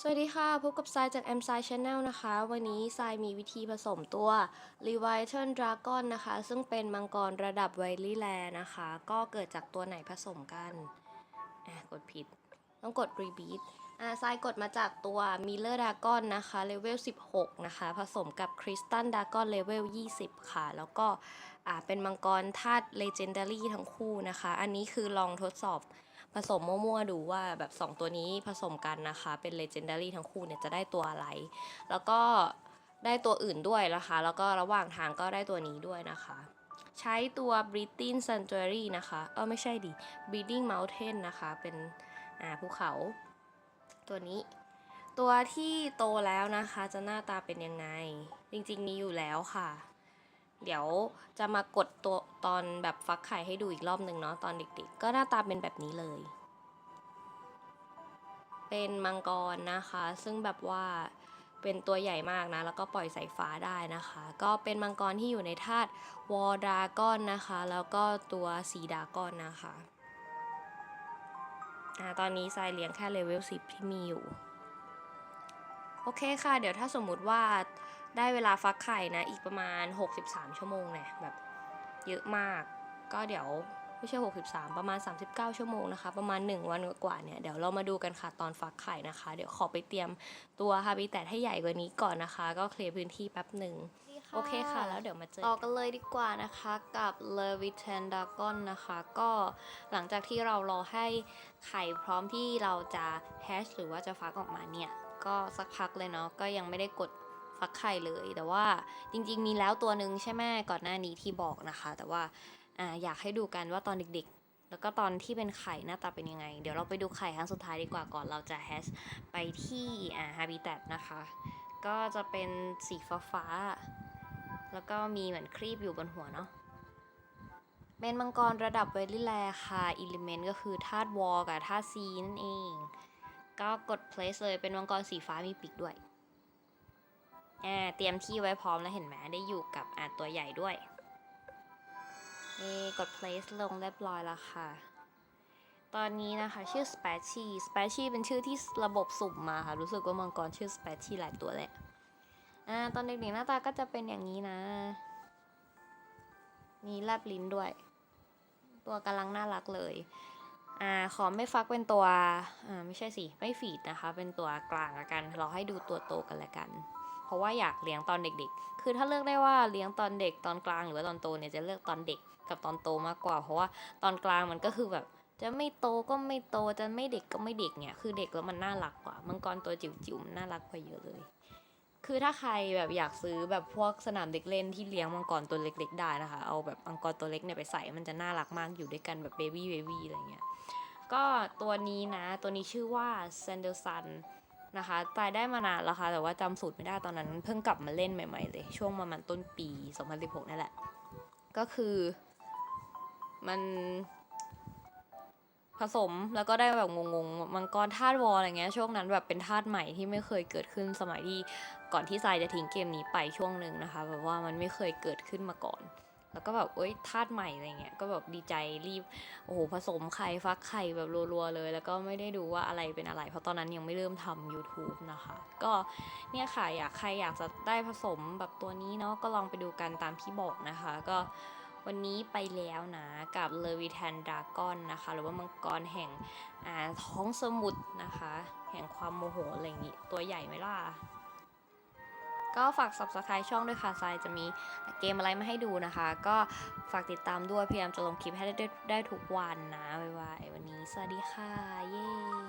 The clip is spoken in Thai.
สวัสดีค่ะ พบกับทรายจาก M s i Channel นะคะ วันนี้ทรายมีวิธีผสมตัว Leviathan Dragon นะคะ ซึ่งเป็นมังกรระดับไวลี่แลนะคะ ก็เกิดจากตัวไหนผสมกันอะกดผิด ต้องกด Rebeat อ่าทรายกดมาจากตัว Miller Dragon นะคะเลเวล 16 นะคะ ผสมกับ Crystal Dragon เลเวล 20 ค่ะ แล้วก็อ่าเป็นมังกรธาตุ Legendary ทั้งคู่นะคะ อันนี้คือลองทดสอบ ผสมมั่วๆดูว่าแบบ 2 ตัวนี้ผสมกันนะคะ เป็น Legendary ทั้งคู่เนี่ยจะได้ตัวอะไร แล้วก็ได้ตัวอื่นด้วยนะคะ แล้วก็ระหว่างทางก็ได้ตัวนี้ด้วยนะคะ ใช้ตัว Breathing Sanctuary นะคะ เออไม่ใช่ดิ Breathing Mountain นะคะ เป็นอ่าภูเขา ตัวนี้ ตัวที่โตแล้วนะคะจะหน้าตาเป็นยังไง จริงๆมีอยู่แล้วค่ะ เดี๋ยวจะมากดตัว ตอนแบบฟักไข่ให้ดูอีกรอบหนึ่งเนาะตอนเด็กๆ ก็หน้าตาเป็นแบบนี้เลย เป็นมังกรนะคะ ซึ่งแบบว่าเป็นตัวใหญ่มากนะ แล้วก็ปล่อยสายฟ้าได้นะคะ ก็เป็นมังกรที่อยู่ในธาตุวอร์ดาก้อนนะคะ แล้วก็ตัวสีดากอนนะคะอ่าตอนนี้ทรายเลี้ยงแค่เลเวล10 ที่มีอยู่ โอเคค่ะ เดี๋ยวถ้าสมมุติว่าได้เวลาฟักไข่นะ อีกประมาณ 63 ชั่วโมงเนี่ยแบบ เยอะมาก ก็เดี๋ยวไม่ใช่ 63 ประมาณ 39 ชั่วโมงนะคะ ประมาณ 1 วันกว่าๆเนี่ย เดี๋ยวเรามาดูกันค่ะตอนฟักไข่นะคะ เดี๋ยวขอไปเตรียมตัวฮาบิแตทให้ใหญ่กว่านี้ก่อนนะคะ ก็เคลียร์พื้นที่แป๊บหนึ่งโอเคค่ะ แล้วเดี๋ยวมาเจอต่อกันเลยดีกว่านะคะกับ l e v i t a n Dragon นะคะ ก็หลังจากที่เรารอให้ไข่พร้อมที่เราจะแฮชหรือว่าจะฟักออกมาเนี่ย ก็สักพักเลยเนาะ ก็ยังไม่ได้กด ฟักไข่เลย แต่ว่าจริง ๆ มีแล้วตัวหนึ่งใช่ไหมก่อนหน้านี้ที่บอกนะคะ แต่ว่าอ่าอยากให้ดูกันว่าตอนเด็กๆ แล้วก็ตอนที่เป็นไข่หน้าตาเป็นยังไง เดี๋ยวเราไปดูไข่ครั้งสุดท้ายดีกว่าก่อนเราจะแฮชไปที่อ่า Habitat นะคะ ก็จะเป็นสีฟ้าๆแล้วก็มีเหมือนครีบอยู่บนหัวเนาะเป็นมังกรระดับเวลิแลค่ะอิเลเมนต์ก็คือธาตุวอลกับธาตุซีนั่นเอง ก็กด place เลยเป็นมังกรสีฟ้ามีปีกด้วย อ่าเตรียมที่ไว้พร้อมแล้วเห็นไหมได้อยู่กับอ่าตัวใหญ่ด้วยนี่กด place ลงเรียบร้อยแล้วค่ะ ตอนนี้นะคะชื่อ s p a c h y s p a c h y เป็นชื่อที่ระบบสุ่มมาค่ะ รู้สึกว่ามังกรชื่อ s p a c h y หลายตัวแหละอ่าตอนเด็กๆหน้าตาก็จะเป็นอย่างนี้นะ มีแลบลิ้นด้วย ตัวกำลังน่ารักเลยอ่าขอไม่ฟักเป็นตัวอ่าไม่ใช่สิ ไม่ฟีดนะคะ เป็นตัวกลางละกัน เราให้ดูตัวโตกันละกัน เพราะว่าอยากเลี้ยงตอนเด็กๆ คือถ้าเลือกได้ว่าเลี้ยงตอนเด็กตอนกลางหรือว่าตอนโตเนี่ยจะเลือกตอนเด็กกับตอนโตมากกว่า เพราะว่าตอนกลางมันก็คือแบบ จะไม่โตก็ไม่โตจะไม่เด็กก็ไม่เด็กเนี่ยคือเด็กแล้วมันน่ารักกว่ามังกรตัวจิ๋วๆมันน่ารักกว่าเยอะเลย คือถ้าใครแบบอยากซื้อแบบพวกสนามเด็กเล่นที่เลี้ยงมังกรตัวเล็ก ๆ ได้นะคะ เอาแบบมังกรตัวเล็กเนี่ยไปใส่มันจะน่ารักมากอยู่ด้วยกันแบบเบบี้เบบี้อะไรเงี้ยก็ตัวนี้นะตัวนี้ชื่อว่า s a n d e r s u n นะคะตายได้มานานแล้วค่ะแต่ว่าจำสูตรไม่ได้ตอนนั้นเพิ่งกลับมาเล่นใหม่ๆเลย ช่วงประมาณต้นปี 2016 นั่นแหละ ก็คือมันผสมแล้วก็ได้แบบงงๆมังกรธาตุวอลอะไรเงี้ยช่วงนั้นแบบเป็นธาตุใหม่ที่ไม่เคยเกิดขึ้นสมัยที่ก่อนที่ทรายจะทิ้งเกมนี้ไปช่วงหนึ่งนะคะแบบว่ามันไม่เคยเกิดขึ้นมาก่อน แล้วก็แบบเอ้ยธาตุใหม่อะไรเงี้ยก็แบบดีใจรีบโอ้โหผสมไข่ฟักไข่แบบรัวๆเลย แล้วก็ไม่ได้ดูว่าอะไรเป็นอะไร เพราะตอนนั้นยังไม่เริ่มทำ YouTube นะคะ ก็เนี่ยค่ะอยากใครอยากจะได้ผสมแบบตัวนี้เนาะก็ลองไปดูกันตามที่บอกนะคะ ก็วันนี้ไปแล้วนะกับเลวิทันดากอนนะคะ หรือว่ามังกรแห่งอ่าท้องสมุทรนะคะ แห่งความโมโหอะไรอย่างงี้ตัวใหญ่ไหมล่ะ ก็ฝาก subscribe ช่องด้วยค่ะทรายจะมีเกมอะไรมาให้ดูนะคะ ก็ฝากติดตามด้วยพยายามจะลงคลิปให้ได้ได้ได้ทุกวันนะบ๊ายบายวันนี้สวัสดีค่ะ เย้